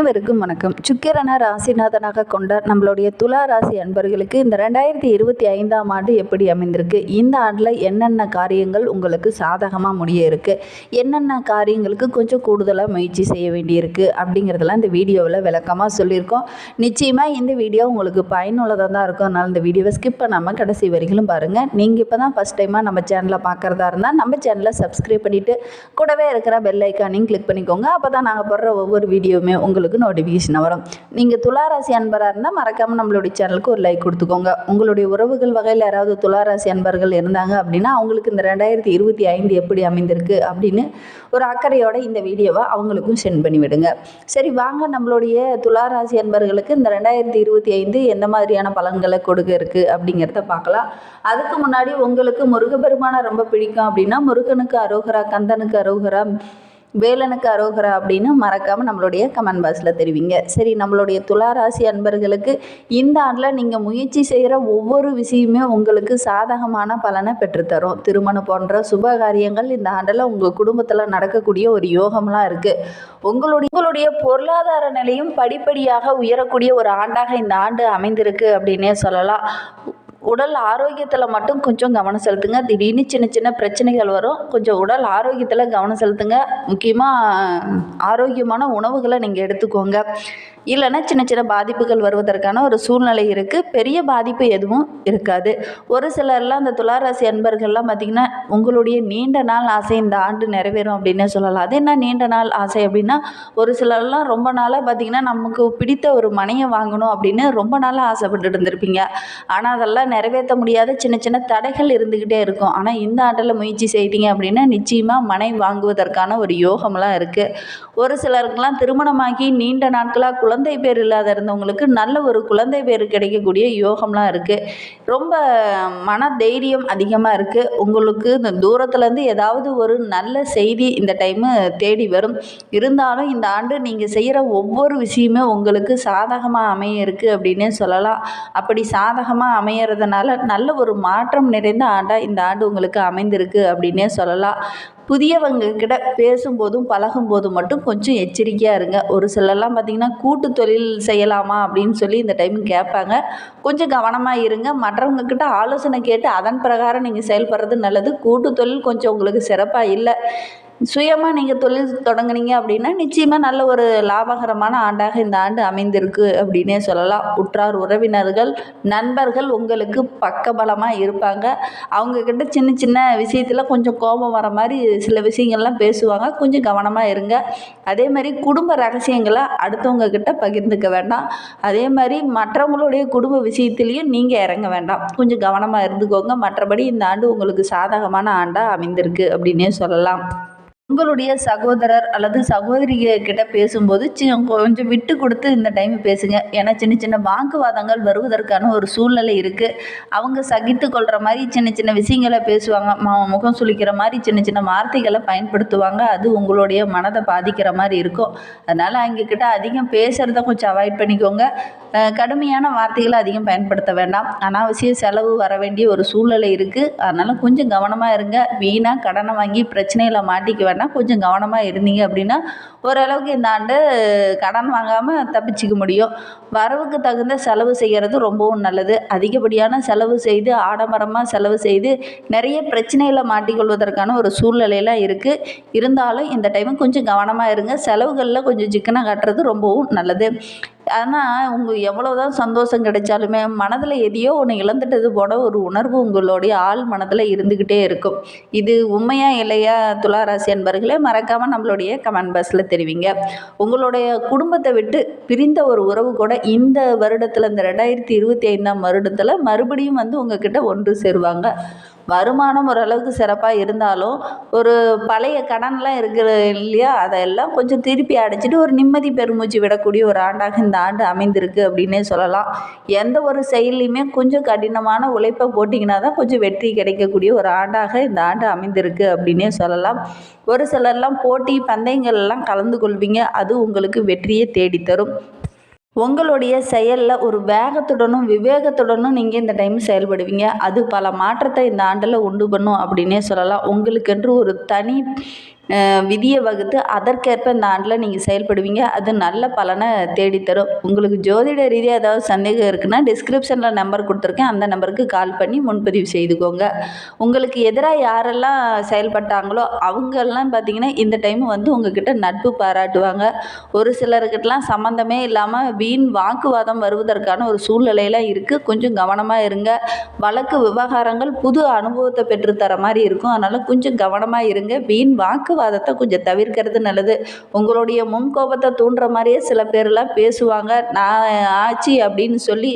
அனைவருக்கும் வணக்கம். சுக்கிரன ராசிநாதனாக கொண்ட நம்மளுடைய துலா ராசி அன்பர்களுக்கு இந்த ரெண்டாயிரத்தி இருபத்தி ஐந்தாம் ஆண்டு எப்படி அமைந்திருக்கு? இந்த ஆண்டில் என்னென்ன காரியங்கள் உங்களுக்கு சாதகமாக முடிய இருக்கு? என்னென்ன காரியங்களுக்கு கொஞ்சம் கூடுதலாக முயற்சி செய்ய வேண்டியிருக்கு? அப்படிங்கிறதெல்லாம் இந்த வீடியோவில் விளக்கமாக சொல்லியிருக்கோம். நிச்சயமாக இந்த வீடியோ உங்களுக்கு பயனுள்ளதாக தான் இருக்கும். அதனால் இந்த வீடியோவை ஸ்கிப் பண்ணாமல் கடைசி வரைக்கும் பாருங்கள் நீங்கள் இப்போ தான் ஃபஸ்ட் டைமாக நம்ம சேனலை பார்க்குறதா இருந்தால் நம்ம சேனலை சப்ஸ்கிரைப் பண்ணிவிட்டு கூடவே இருக்கிற பெல் ஐக்கானையும் கிளிக் பண்ணிக்கோங்க. அப்போ தான் நாங்கள் போடுற ஒவ்வொரு வீடியோவுமே உங்களுக்கு நோட்டிஃபிகேஷன் வரும். நீங்கள் துளாராசி அன்பராக இருந்தால் மறக்காமல் நம்மளுடைய சேனலுக்கு ஒரு லைக் கொடுத்துக்கோங்க. உங்களுடைய உறவுகள் வகையில் யாராவது துளாராசி அன்பர்கள் இருந்தாங்க அப்படின்னா அவங்களுக்கு இந்த ரெண்டாயிரத்தி இருபத்தி ஐந்து எப்படி அமைந்திருக்கு அப்படின்னு ஒரு அக்கறையோட இந்த வீடியோவை அவங்களுக்கும் சென்ட் பண்ணிவிடுங்க. சரி வாங்க. நம்மளுடைய துளாராசி அன்பர்களுக்கு இந்த ரெண்டாயிரத்தி இருபத்தி ஐந்து எந்த மாதிரியான பலன்களை கொடுக்க இருக்குது அப்படிங்கிறத பார்க்கலாம். அதுக்கு முன்னாடி உங்களுக்கு முருகபெருமானை ரொம்ப பிடிக்கும் அப்படின்னா முருகனுக்கு அரோகரா கந்தனுக்கு அரோகரா வேலனுக்கு அரோகரா அப்படின்னு மறக்காமல் நம்மளுடைய கமெண்ட் பாக்ஸில் தெரிவிங்க. சரி நம்மளுடைய துளாராசி அன்பர்களுக்கு இந்த ஆண்டில் நீங்கள் முயற்சி செய்கிற ஒவ்வொரு விஷயமே உங்களுக்கு சாதகமான பலனை பெற்றுத்தரும். திருமணம் போன்ற சுப காரியங்கள் இந்த ஆண்டில் உங்கள் குடும்பத்தில் நடக்கக்கூடிய ஒரு யோகம்லாம் இருக்குது உங்களுடைய உங்களுடைய பொருளாதார நிலையும் படிப்படியாக உயரக்கூடிய ஒரு ஆண்டாக இந்த ஆண்டு அமைந்திருக்கு அப்படின்னே சொல்லலாம். உடல் ஆரோக்கியத்தில் மட்டும் கொஞ்சம் கவனம் செலுத்துங்க. திடீர்னு சின்ன சின்ன பிரச்சனைகள் வரும். கொஞ்சம் உடல் ஆரோக்கியத்தில் கவனம் செலுத்துங்க. முக்கியமாக ஆரோக்கியமான உணவுகளை நீங்கள் எடுத்துக்கோங்க. இல்லைன்னா சின்ன சின்ன பாதிப்புகள் வருவதற்கான ஒரு சூழ்நிலை இருக்குது பெரிய பாதிப்பு எதுவும் இருக்காது. ஒரு சிலர்லாம் அந்த துளாராசி அன்பர்கள்லாம் பார்த்திங்கன்னா உங்களுடைய நீண்ட நாள் ஆசை இந்த ஆண்டு நிறைவேறும் அப்படின்னே சொல்லலாம். அது என்ன நீண்ட நாள் ஆசை அப்படின்னா ஒரு சிலர்லாம் ரொம்ப நாளாக பார்த்திங்கன்னா நமக்கு பிடித்த ஒரு மனையை வாங்கணும் அப்படின்னு ரொம்ப நாளாக ஆசைப்பட்டுட்டு இருந்திருப்பீங்க. ஆனால் அதெல்லாம் நிறைவேற்ற முடியாத சின்ன சின்ன தடைகள் இருந்துக்கிட்டே இருக்கும். ஆனால் இந்த ஆண்டில் முயற்சி செய்தீங்க அப்படின்னா நிச்சயமாக மனை வாங்குவதற்கான ஒரு யோகம்லாம் இருக்குது ஒரு சிலருக்கெல்லாம் திருமணமாகி நீண்ட நாட்களாக குழந்தை குழந்தை பேர் இல்லாத இருந்தவங்களுக்கு நல்ல ஒரு குழந்தை பேர் கிடைக்கக்கூடிய யோகம்லாம் இருக்குது ரொம்ப மன தைரியம் அதிகமாக இருக்குது உங்களுக்கு இந்த தூரத்துலேருந்து ஏதாவது ஒரு நல்ல செய்தி இந்த டைமு தேடி வரும். இருந்தாலும் இந்த ஆண்டு நீங்கள் செய்கிற ஒவ்வொரு விஷயமே உங்களுக்கு சாதகமாக அமைய இருக்குது அப்படின்னே சொல்லலாம். அப்படி சாதகமாக அமையறதுனால நல்ல ஒரு மாற்றம் நிறைந்த ஆண்டாக இந்த ஆண்டு உங்களுக்கு அமைந்திருக்கு அப்படின்னே சொல்லலாம். புதியவங்க கிட்ட பேசும்போதும் பழகும்போதும் மட்டும் கொஞ்சம் எச்சரிக்கையாக இருங்க. ஒரு சிலர்லாம் பார்த்திங்கன்னா கூட்டு தொழில் செய்யலாமா அப்படின்னு சொல்லி இந்த டைம் கேட்பாங்க. கொஞ்சம் கவனமாக இருங்க. மற்றவங்க கிட்ட ஆலோசனை கேட்டு அதன் பிரகாரம் நீங்கள் செயல்படுறது நல்லது. கூட்டு தொழில் கொஞ்சம் உங்களுக்கு சிறப்பாக இல்லை. சுயமாக நீங்கள் தொழில் தொடங்குனீங்க அப்படின்னா நிச்சயமாக நல்ல ஒரு லாபகரமான ஆண்டாக இந்த ஆண்டு அமைந்திருக்கு அப்படின்னே சொல்லலாம். உற்றார் உறவினர்கள் நண்பர்கள் உங்களுக்கு பக்கபலமாக இருப்பாங்க. அவங்கக்கிட்ட சின்ன சின்ன விஷயத்தில் கொஞ்சம் கோபம் வர மாதிரி சில விஷயங்கள்லாம் பேசுவாங்க. கொஞ்சம் கவனமாக இருங்க. அதே மாதிரி குடும்ப ரகசியங்களை அடுத்தவங்க கிட்ட பகிர்ந்துக்க வேண்டாம். அதே மாதிரி மற்றவங்களுடைய குடும்ப விஷயத்துலேயும் நீங்கள் இறங்க வேண்டாம். கொஞ்சம் கவனமாக இருந்துக்கோங்க. மற்றபடி இந்த ஆண்டு உங்களுக்கு சாதகமான ஆண்டாக அமைந்திருக்கு அப்படின்னே சொல்லலாம். உங்களுடைய சகோதரர் அல்லது சகோதரிகிட்ட பேசும்போது கொஞ்சம் விட்டு கொடுத்து இந்த டைம் பேசுங்க. ஏன்னா சின்ன சின்ன வாக்குவாதங்கள் வருவதற்கான ஒரு சூழ்நிலை இருக்குது அவங்க சகித்து கொள்கிற மாதிரி சின்ன சின்ன விஷயங்களை பேசுவாங்க. ம முகம் சுளிக்கிற மாதிரி சின்ன சின்ன வார்த்தைகளை பயன்படுத்துவாங்க. அது உங்களுடைய மனதை பாதிக்கிற மாதிரி இருக்கும். அதனால் அவங்கக்கிட்ட அதிகம் பேசுகிறத கொஞ்சம் அவாய்ட் பண்ணிக்கோங்க. கடுமையான வார்த்தைகளை அதிகம் பயன்படுத்த வேண்டாம். அனாவசிய செலவு வர வேண்டிய ஒரு சூழ்நிலை இருக்குது அதனால் கொஞ்சம் கவனமாக இருங்க. வீணாக கடனை வாங்கி பிரச்சனையில் மாட்டிக்க வேண்டாம். கொஞ்சம் கவனமாக இருந்தீங்க அப்படின்னா ஓரளவுக்கு இந்த ஆண்டு கடன் வாங்காமல் தப்பிச்சிக்க முடியும். வரவுக்கு தகுந்த செலவு செய்கிறது ரொம்பவும் நல்லது. அதிகப்படியான செலவு செய்து ஆடம்பரமாக செலவு செய்து நிறைய பிரச்சனையில் மாட்டிக்கொள்வதற்கான ஒரு சூழ்நிலையெல்லாம் இருக்குது இருந்தாலும் இந்த டைம் கொஞ்சம் கவனமாக இருங்க. செலவுகளில் கொஞ்சம் சிக்கனாக காட்டுறது ரொம்பவும் நல்லது. ஆனால் உங்கள் எவ்வளோ தான் சந்தோஷம் கிடைச்சாலுமே மனதில் எதையோ ஒன்று இழந்துட்டது போல ஒரு உணர்வு உங்களுடைய ஆள் மனதில் இருந்துக்கிட்டே இருக்கும். இது உண்மையா இல்லையா துளாராசி நண்பர்களே மறக்காமல் நம்மளுடைய கமெண்ட் பாக்ஸில் தெரிவிங்க. உங்களுடைய குடும்பத்தை விட்டு பிரிந்த ஒரு உறவு கூட இந்த வருடத்தில் இந்த ரெண்டாயிரத்தி இருபத்தி ஐந்தாம் வருடத்தில் மறுபடியும் வந்து உங்ககிட்ட ஒன்று சேருவாங்க. வருமானம் ஓரளவுக்கு சிறப்பாக இருந்தாலும் ஒரு பழைய கடன்லாம் இருக்குது இல்லையா அதெல்லாம் கொஞ்சம் திருப்பி அடைச்சிட்டு ஒரு நிம்மதி பெருமூச்சு விடக்கூடிய ஒரு ஆண்டாக இந்த ஆண்டு அமைந்திருக்கு அப்படின்னே சொல்லலாம். எந்த ஒரு செயல்லையுமே கொஞ்சம் கடினமான உழைப்பை போட்டிங்கன்னா தான் கொஞ்சம் வெற்றி கிடைக்கக்கூடிய ஒரு ஆண்டாக இந்த ஆண்டு அமைந்திருக்கு அப்படின்னே சொல்லலாம். ஒரு சிலர்லாம் போட்டி பந்தயங்கள்லாம் கலந்து கொள்வீங்க அது உங்களுக்கு வெற்றியை தேடித்தரும். உங்களுடைய செயலில் ஒரு வேகத்துடனும் விவேகத்துடனும் நீங்கள் இந்த டைம் செயல்படுவீங்க. அது பல மாற்றத்தை இந்த ஆண்டில் உண்டு பண்ணும் அப்படின்னே சொல்லலாம். உங்களுக்கென்று ஒரு தனி விதியை வகுத்து அதற்கேற்ப இந்த ஆண்டில் நீங்கள் செயல்படுவீங்க. அது நல்ல பலனை தேடித்தரும். உங்களுக்கு ஜோதிட ரீதியாக ஏதாவது சந்தேகம் இருக்குன்னா டிஸ்கிரிப்ஷனில் நம்பர் கொடுத்துருக்கேன். அந்த நம்பருக்கு கால் பண்ணி முன்பதிவு செய்துக்கோங்க. உங்களுக்கு எதிராக யாரெல்லாம் செயல்பட்டாங்களோ அவங்கெல்லாம் பார்த்தீங்கன்னா இந்த டைம் வந்து உங்ககிட்ட நட்பு பாராட்டுவாங்க. ஒரு சிலருக்கிட்டலாம் சம்மந்தமே இல்லாமல் வீண் வாக்குவாதம் வருவதற்கான ஒரு சூழ்நிலையெல்லாம் இருக்குது கொஞ்சம் கவனமாக இருங்க. வழக்கு விவகாரங்கள் புது அனுபவத்தை பெற்றுத்தர மாதிரி இருக்கும். அதனால் கொஞ்சம் கவனமாக இருங்க. வீண் வாக்கு வாக்குவாதத்தை கொஞ்சம் தவிர்க்கிறது நல்லது உங்களுடைய முன்கோபத்தை தூண்டுற மாதிரியே சில பேர்லாம் பேசுவாங்க நான் ஆச்சு அப்படின்னு சொல்லி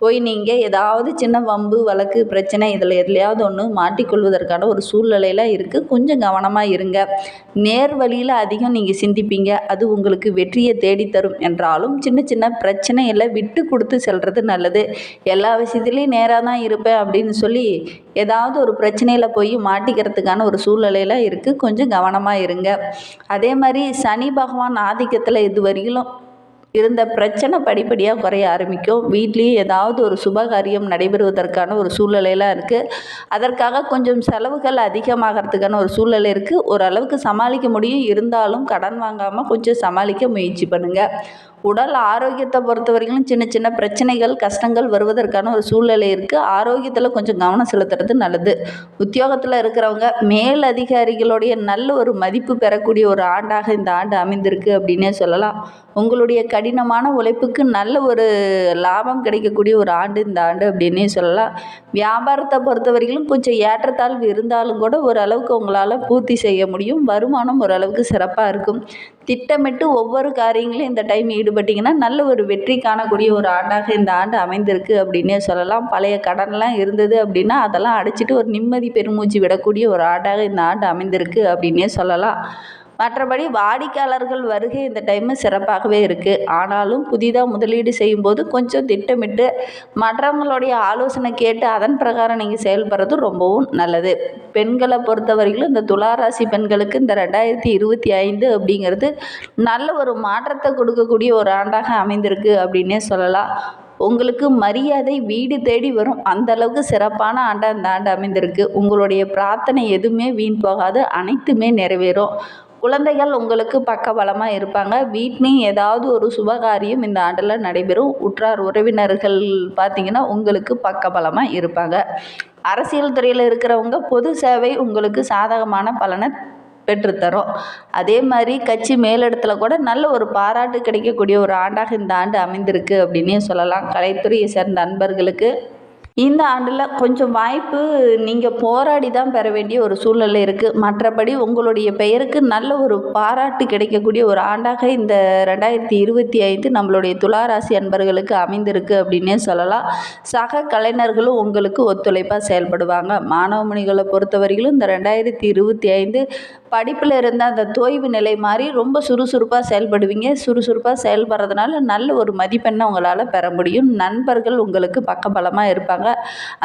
போய் நீங்கள் ஏதாவது சின்ன வம்பு வழக்கு பிரச்சனை இதில் எதுலையாவது ஒன்று மாட்டிக்கொள்வதற்கான ஒரு சூழ்நிலையில் இருக்குது கொஞ்சம் கவனமாக இருங்க. நேர் வழியில் அதிகம் நீங்கள் சிந்திப்பீங்க. அது உங்களுக்கு வெற்றியை தேடித்தரும் என்றாலும் சின்ன சின்ன பிரச்சனையில் விட்டு கொடுத்து செல்வது நல்லது. எல்லா விஷயத்துலேயும் நேராக தான் இருப்பேன் அப்படின்னு சொல்லி ஏதாவது ஒரு பிரச்சனையில் போய் மாட்டிக்கிறதுக்கான ஒரு சூழ்நிலையெல்லாம் இருக்குது கொஞ்சம் கவனமாக இருங்க. அதே மாதிரி சனி பகவான் ஆதிக்கத்தில் இது வரையிலும் இருந்த பிரச்சனை படிப்படியாக குறைய ஆரம்பிக்கும். வீட்லேயும் ஏதாவது ஒரு சுபகாரியம் நடைபெறுவதற்கான ஒரு சூழ்நிலையெல்லாம் இருக்குது அதற்காக கொஞ்சம் செலவுகள் அதிகமாகிறதுக்கான ஒரு சூழ்நிலை இருக்குது ஓரளவுக்கு சமாளிக்க முடியும். இருந்தாலும் கடன் வாங்காமல் கொஞ்சம் சமாளிக்க முயற்சி பண்ணுங்கள் உடல் ஆரோக்கியத்தை பொறுத்த வரைக்கும் சின்ன சின்ன பிரச்சனைகள் கஷ்டங்கள் வருவதற்கான ஒரு சூழ்நிலை இருக்குது ஆரோக்கியத்தில் கொஞ்சம் கவனம் செலுத்துறது நல்லது. உத்தியோகத்தில் இருக்கிறவங்க மேல் அதிகாரிகளுடைய நல்ல ஒரு மதிப்பு பெறக்கூடிய ஒரு ஆண்டாக இந்த ஆண்டு அமைந்திருக்கு அப்படின்னே சொல்லலாம். உங்களுடைய கடினமான உழைப்புக்கு நல்ல ஒரு லாபம் கிடைக்கக்கூடிய ஒரு ஆண்டு இந்த ஆண்டு அப்படின்னே சொல்லலாம். வியாபாரத்தை பொறுத்த வரைக்கும் கொஞ்சம் ஏற்றத்தாழ்வு இருந்தாலும் கூட ஓரளவுக்கு உங்களால் பூர்த்தி செய்ய முடியும். வருமானம் ஓரளவுக்கு சிறப்பாக இருக்கும். திட்டமிட்டு ஒவ்வொரு காரியங்களையும் இந்த டைம் ஈடுபட்டிங்கன்னா நல்ல ஒரு வெற்றி காணக்கூடிய ஒரு ஆண்டாக இந்த ஆண்டு அமைந்திருக்கு அப்படின்னே சொல்லலாம். பழைய கடன்லாம் இருந்தது அப்படின்னா அதெல்லாம் அடைச்சிட்டு ஒரு நிம்மதி பெருமூச்சு விடக்கூடிய ஒரு ஆண்டாக இந்த ஆண்டு அமைந்திருக்கு அப்படின்னே சொல்லலாம். மற்றபடி வாடிக்கையாளர்கள் வருகை இந்த டைமு சிறப்பாகவே இருக்குது ஆனாலும் புதிதாக முதலீடு செய்யும்போது கொஞ்சம் திட்டமிட்டு மற்றவங்களுடைய ஆலோசனை கேட்டு அதன் பிரகாரம் நீங்கள் செயல்படுறது ரொம்பவும் நல்லது. பெண்களை பொறுத்தவரையிலும் இந்த துளாராசி பெண்களுக்கு இந்த ரெண்டாயிரத்தி இருபத்தி ஐந்து அப்படிங்கிறது நல்ல ஒரு மாற்றத்தை கொடுக்கக்கூடிய ஒரு ஆண்டாக அமைந்திருக்கு அப்படின்னே சொல்லலாம். உங்களுக்கு மரியாதை வீடு தேடி வரும். அந்த அளவுக்கு சிறப்பான ஆண்டாக இந்த ஆண்டு அமைந்திருக்கு. உங்களுடைய பிரார்த்தனை எதுவுமே வீண் போகாது. அனைத்துமே நிறைவேறும். குழந்தைகள் உங்களுக்கு பக்கபலமாக இருப்பாங்க. வீட்லேயும் ஏதாவது ஒரு சுபகாரியம் இந்த ஆண்டில் நடைபெறும். உற்றார் உறவினர்கள் பார்த்திங்கன்னா உங்களுக்கு பக்கபலமாக இருப்பாங்க. அரசியல் துறையில் இருக்கிறவங்க பொது சேவை உங்களுக்கு சாதகமான பலனை பெற்றுத்தரும். அதே மாதிரி கட்சி மேலிடத்துல கூட நல்ல ஒரு பாராட்டு கிடைக்கக்கூடிய ஒரு ஆண்டாக இந்த ஆண்டு அமைந்திருக்கு அப்படின்னே சொல்லலாம். கலைத்துறையை சேர்ந்த நண்பர்களுக்கு இந்த ஆண்டில் கொஞ்சம் வாய்ப்பு நீங்கள் போராடி தான் பெற வேண்டிய ஒரு சூழ்நிலை இருக்குது மற்றபடி உங்களுடைய பெயருக்கு நல்ல ஒரு பாராட்டு கிடைக்கக்கூடிய ஒரு ஆண்டாக இந்த ரெண்டாயிரத்தி இருபத்தி ஐந்து நம்மளுடைய துளாராசி அன்பர்களுக்கு அமைந்திருக்கு அப்படின்னே சொல்லலாம். சக கலைஞர்களும் உங்களுக்கு ஒத்துழைப்பாக செயல்படுவாங்க. மாணவமணிகளை பொறுத்தவரையிலும் இந்த ரெண்டாயிரத்தி இருபத்தி ஐந்து படிப்பில் இருந்த அந்த தோய்வு நிலை மாதிரி ரொம்ப சுறுசுறுப்பாக செயல்படுவீங்க. சுறுசுறுப்பாக செயல்படுறதுனால நல்ல ஒரு மதிப்பெண்ணை உங்களால் பெற முடியும். நண்பர்கள் உங்களுக்கு பக்கபலமாக இருப்பாங்க.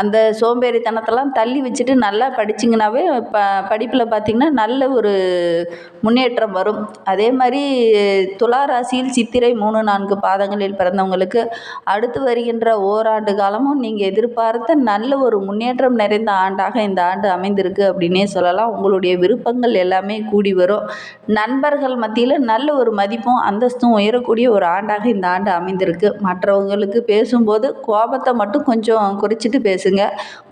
அந்த சோம்பேறித்தனத்தெல்லாம் தள்ளி வச்சுட்டு நல்லா படிச்சிங்கனாவே ப படிப்பில் பார்த்திங்கன்னா நல்ல ஒரு முன்னேற்றம் வரும். அதே மாதிரி துலா ராசியில் சித்திரை மூணு நான்கு பாதங்களில் பிறந்தவங்களுக்கு அடுத்து வருகின்ற ஓராண்டு காலமும் நீங்கள் எதிர்பார்த்த நல்ல ஒரு முன்னேற்றம் நிறைந்த ஆண்டாக இந்த ஆண்டு அமைந்திருக்கு அப்படின்னே சொல்லலாம். உங்களுடைய விருப்பங்கள் எல்லாம் எல்லாமே கூடி வரும். நண்பர்கள் மத்தியில் நல்ல ஒரு மதிப்பும் அந்தஸ்தும் உயரக்கூடிய ஒரு ஆண்டாக இந்த ஆண்டு அமைந்திருக்கு. மற்றவங்களுக்கு பேசும்போது கோபத்தை மட்டும் கொஞ்சம் குறைச்சிட்டு பேசுங்க.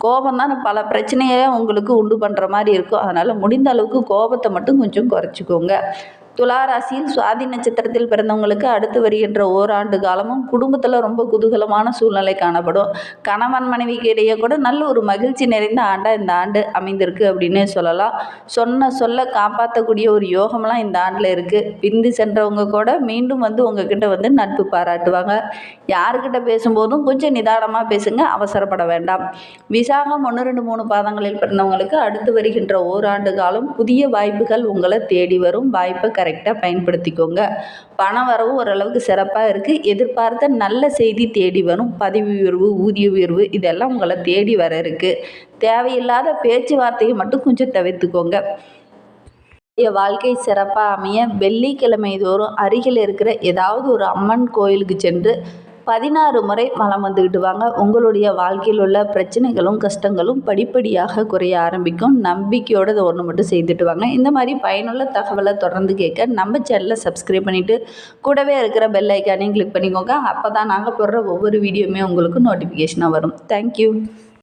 கோபம் தான் பல பிரச்சனையை உங்களுக்கு உண்டு பண்ணுற மாதிரி இருக்கும். அதனால் முடிந்த அளவுக்கு கோபத்தை மட்டும் கொஞ்சம் குறைச்சிக்கோங்க. துலா ராசியில் சுவாதி நட்சத்திரத்தில் பிறந்தவங்களுக்கு அடுத்து வருகின்ற ஓராண்டு காலமும் குடும்பத்தில் ரொம்ப குதூகலமான சூழ்நிலை காணப்படும். கணவன் மனைவிக்கு இடையே கூட நல்ல ஒரு மகிழ்ச்சி நிறைந்த ஆண்டாக இந்த ஆண்டு அமைந்திருக்கு அப்படின்னு சொல்லலாம். சொன்ன சொல்ல காப்பாற்றக்கூடிய ஒரு யோகம்லாம் இந்த ஆண்டில் இருக்குது விந்து சென்றவங்க கூட மீண்டும் வந்து உங்ககிட்ட வந்து நட்பு பாராட்டுவாங்க. யாருக்கிட்ட பேசும்போதும் கொஞ்சம் நிதானமாக பேசுங்க அவசரப்பட வேண்டாம். விசாகம் ஒன்று ரெண்டு மூணு பாதங்களில் பிறந்தவங்களுக்கு அடுத்து வருகின்ற ஓராண்டு காலம் புதிய வாய்ப்புகள் உங்களை தேடி வரும். வாய்ப்பை கரெக்டாக பயன்படுத்திக்கோங்க. பண வரவு ஓரளவுக்கு சிறப்பாக இருக்குது எதிர்பார்த்த நல்ல செய்தி தேடி வரும். பதவி உயர்வு ஊதிய உயர்வு இதெல்லாம் உங்களை தேடி வர இருக்குது தேவையில்லாத பேச்சுவார்த்தையை மட்டும் கொஞ்சம் தவிர்த்துக்கோங்க. வாழ்க்கை சிறப்பாக அமைய வெள்ளிக்கிழமை தோறும் அருகில் இருக்கிற ஏதாவது ஒரு அம்மன் கோயிலுக்கு சென்று பதினாறு முறை வலம் வந்துக்கிட்டு வாங்க. உங்களுடைய வாழ்க்கையில் உள்ள பிரச்சனைகளும் கஷ்டங்களும் படிப்படியாக குறைய ஆரம்பிக்கும். நம்பிக்கையோடு இதை ஒன்று மட்டும் செய்துட்டு வாங்க. இந்த மாதிரி பயனுள்ள தகவலை தொடர்ந்து கேட்க நம்ம சேனலை சப்ஸ்கிரைப் பண்ணிவிட்டு கூடவே இருக்கிற பெல் ஐக்கானையும் கிளிக் பண்ணிக்கோங்க. அப்போ தான் நாங்கள் போடுற ஒவ்வொரு வீடியோவுமே உங்களுக்கு நோட்டிஃபிகேஷனாக வரும். தேங்க்யூ